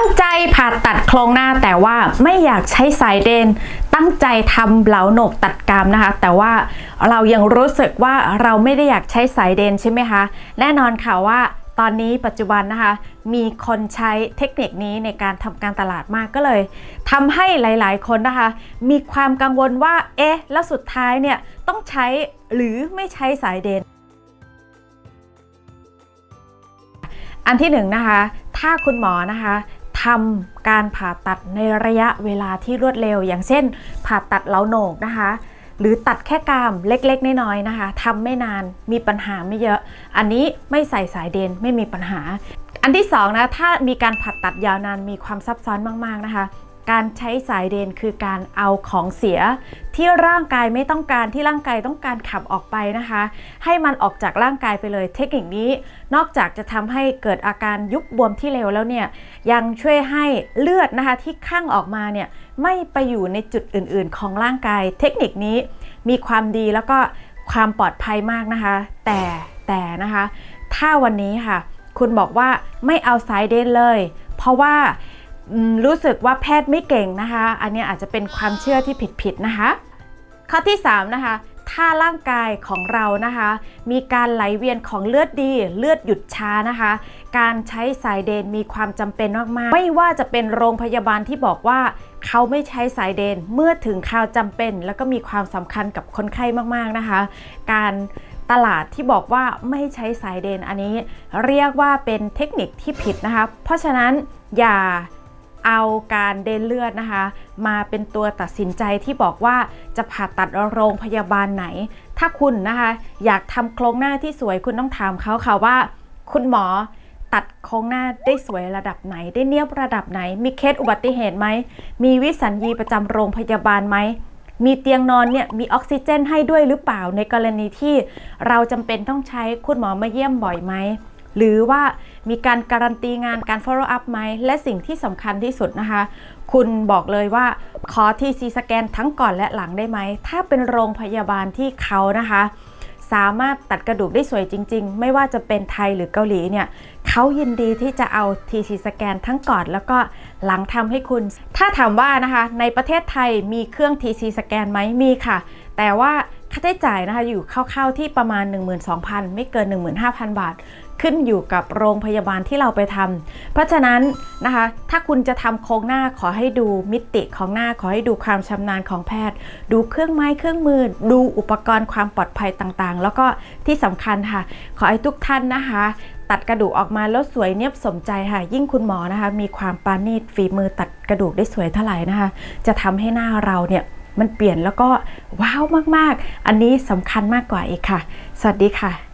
ตั้งใจผ่าตัดโครงหน้าแต่ว่าไม่อยากใช้สายเดน ตั้งใจทำเหลาโหนกตัดกรามนะคะ แต่ว่าเรายังรู้สึกว่าเราไม่ได้อยากใช้สายเดนใช่ไหมคะ แน่นอนค่ะว่าตอนนี้ปัจจุบันนะคะ มีคนใช้เทคนิคนี้ในการทำการตลาดมากก็เลยทำให้หลาย ๆ คนนะคะ มีความกังวลว่า เอ๊ะ แล้วสุดท้ายเนี่ยต้องใช้หรือไม่ใช้สายเดน อันที่หนึ่งนะคะ ถ้าคุณหมอนะคะ ทำการผ่าตัดในระยะเวลาที่รวดเร็ว อย่างเช่น ผ่าตัดเหลาโหนกนะคะ หรือตัดแค่กรามเล็กๆ น้อยๆนะคะทำไม่นานมีปัญหาไม่เยอะ อันนี้ไม่ใส่สายเดนไม่มีปัญหา อันที่สองนะถ้ามีการผ่าตัดยาวนานมีความซับซ้อนมากๆนะคะ การใช้สายเดนคือการเอาของเสีย ที่ร่างกายไม่ต้องการที่ร่างกายต้องการขับออกไปนะคะ ให้มันออกจากร่างกายไปเลยเทคนิคนี้ นอกจากจะทำให้เกิดอาการยุบบวมที่เร็วแล้วเนี่ยยังช่วยให้เลือดนะคะที่ข้างออกมาเนี่ยไม่ไปอยู่ในจุดอื่น ๆ ของร่างกาย เทคนิคนี้มีความดีแล้วก็ความปลอดภัยมากนะคะ แต่แต่นะคะ ถ้าวันนี้ค่ะ คุณบอกว่าไม่เอาสายเดนเลย เพราะว่า รู้สึกว่าแพทย์ไม่เก่งนะคะ อันนี้อาจจะเป็นความเชื่อที่ผิดๆนะคะ ข้อที่3นะคะถ้าร่างกายของเรานะคะ มีการไหลเวียนของเลือดดี เลือดหยุดช้านะคะ การใช้สายเดนมีความจำเป็นมากๆ ไม่ว่าจะเป็นโรงพยาบาลที่บอกว่าเขาไม่ใช้สายเดนเมื่อถึงคราวจำเป็น แล้วก็มีความสำคัญกับคนไข้มากๆนะคะ การตลาดที่บอกว่าไม่ใช้สายเดนอันนี้ เรียกว่าเป็นเทคนิคที่ผิดนะคะ เพราะฉะนั้นอย่า เอาการเดินเลือดนะคะ มาเป็นตัวตัดสินใจที่บอกว่าจะผ่าตัดโรงพยาบาลไหน ถ้าคุณนะคะ อยากทำโครงหน้าที่สวยคุณต้องถามเขาค่ะว่า คุณหมอตัดโครงหน้าได้สวยระดับไหน ได้เนียบระดับไหน มีเคสอุบัติเหตุไหม มีวิสัญญีประจำโรงพยาบาลไหม มีเตียงนอนเนี่ยมีออกซิเจนให้ด้วยหรือเปล่าในกรณีที่เราจำเป็นต้องใช้คุณหมอมาเยี่ยมบ่อยไหม หรือว่ามีการการันตีงานการ follow up ไหม และสิ่งที่สำคัญที่สุดนะคะ คุณบอกเลยว่าขอ TC สแกนทั้งก่อนและหลังได้ไหม ถ้าเป็นโรงพยาบาลที่เขานะคะ สามารถตัดกระดูกได้สวยจริง ๆ ไม่ว่าจะเป็นไทยหรือเกาหลีเนี่ยเขายินดีที่จะเอา TC สแกนทั้งก่อนแล้วก็หลังทำให้คุณ ถ้าถามว่านะคะในประเทศไทยมีเครื่อง TC สแกนไหมมีค่ะ แต่ว่า ค่าใช้จ่ายนะคะอยู่คร่าวๆที่ประมาณ 12,000 ไม่เกิน 15,000 บาท ขึ้นอยู่กับโรงพยาบาลที่เราไปทำเพราะฉะนั้นนะคะถ้าคุณจะทำโครงหน้าขอให้ดูมิติของหน้าขอให้ดูความชำนาญของแพทย์ ดูเครื่องไม้เครื่องมือ ดูอุปกรณ์ความปลอดภัยต่างๆ แล้วก็ที่สำคัญค่ะ ขอให้ทุกท่านนะคะตัดกระดูกออกมาแล้วสวยเนียบสมใจค่ะ ยิ่งคุณหมอนะคะ มีความปราณีตฝีมือตัดกระดูกได้สวยเท่าไหร่นะคะ จะทำให้หน้าเราเนี่ย มันเปลี่ยนแล้วก็ว้าวมากๆ อันนี้สำคัญมากกว่าอีกค่ะ สวัสดีค่ะ